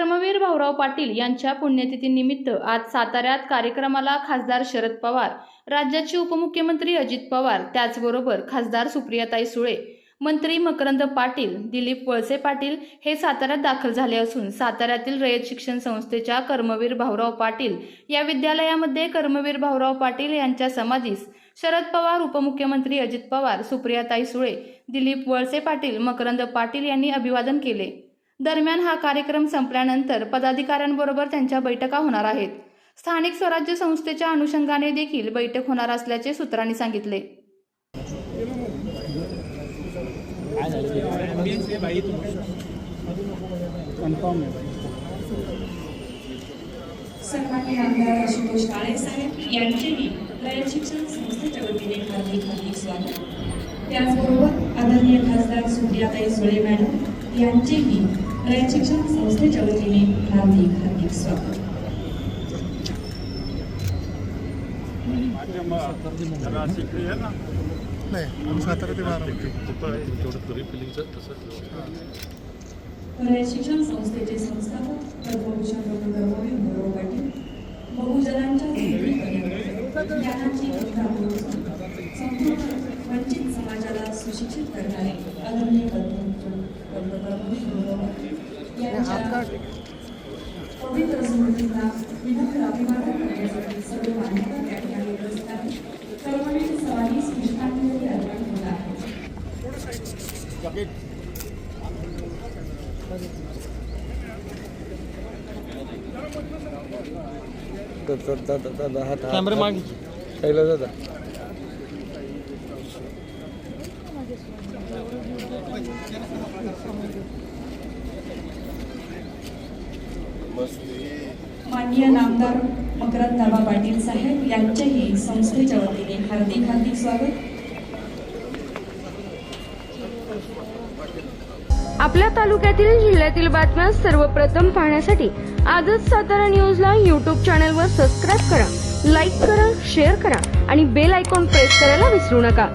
कर्मवीर भाऊराव पाटील यांच्या पुण्यतिथीनिमित्त आज साताऱ्यात कार्यक्रमाला खासदार शरद पवार राज्याचे उपमुख्यमंत्री अजित पवार त्याचबरोबर खासदार सुप्रियाताई सुळे मंत्री मकरंद पाटील दिलीप वळसे पाटील हे साताऱ्यात दाखल झाले असून साताऱ्यातील रयत शिक्षण संस्थेच्या कर्मवीर भाऊराव पाटील या विद्यालयामध्ये कर्मवीर भाऊराव पाटील यांच्या समाधीस शरद पवार उपमुख्यमंत्री अजित पवार सुप्रियाताई सुळे दिलीप वळसे पाटील मकरंद पाटील यांनी अभिवादन केले. दरम्यान हा कार्यक्रम संपल्यानंतर पदाधिकाऱ्यांबरोबर त्यांच्या बैठका होणार आहेत. स्थानिक स्वराज्य संस्थेच्या अनुषंगाने देखील बैठक होणार असल्याचे सूत्रांनी सांगितले. सन्मान्य आमदार आशुतोष काळे साहेब यांचेही रयत शिक्षण संस्थेच्या वतीने हार्दिक हार्दिक स्वागत. त्याचबरोबर आदरणीय खासदार सुप्रियाताई सुळे मॅडम यांचेही रयत शिक्षण संस्थेच्या वतीने हार्दिक हार्दिक स्वागत. रयत शिक्षण संस्थेचे संस्थापक पद्मभूषण डॉक्टर कर्मवीर भाऊराव पाटील बहुजनांच्या ज्ञानाची संपूर्ण सुशिक्षित करणारे आदरणीय यांच्या पवित्र स्मृतींना विनम्र अभिवादन करण्यासाठी सर्व मान्यवर या ठिकाणी उपस्थित पुष्पांजली अर्पण होत आहे. कॅमेरा मागे. पहिला दादा माननीय नामदार मकरंद पाटील साहेब यांच्याही संस्थेच्या वतीने हार्दिक हार्दिक स्वागत. आपल्या तालुक्यातील जिल्ह्यातील बातम्या सर्वप्रथम पाहण्यासाठी आजच सातारा न्यूजला यूट्यूब चॅनलवर सबस्क्राईब करा लाईक करा शेअर करा आणि बेल आयकॉन प्रेस करायला विसरू नका.